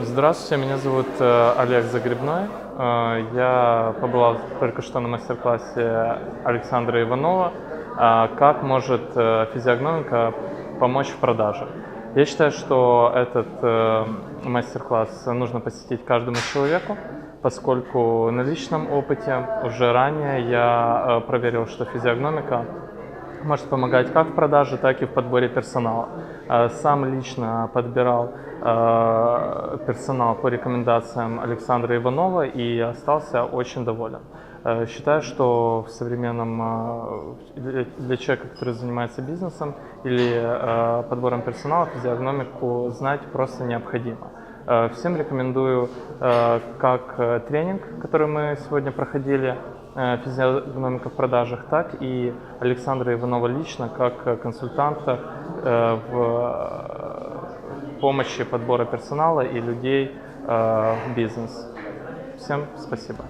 Здравствуйте, меня зовут э, Олег Загребной. Э, Я побывал только что на мастер-классе Александра Иванова э, «Как может физиогномика помочь в продаже». Я считаю, что этот мастер-класс нужно посетить каждому человеку, поскольку на личном опыте уже ранее я проверил, что физиогномика может помогать как в продаже, так и в подборе персонала. Сам лично подбирал персонал по рекомендациям Александра Иванова и остался очень доволен. Э, Считаю, что в современном э, для- человека, который занимается бизнесом или э, подбором персонала, физиогномику знать просто необходимо. Всем рекомендую как тренинг, который мы сегодня проходили, физиогномика в продажах, так и Александра Иванова лично, как консультанта в помощи подбора персонала и людей э, в бизнес. Всем спасибо.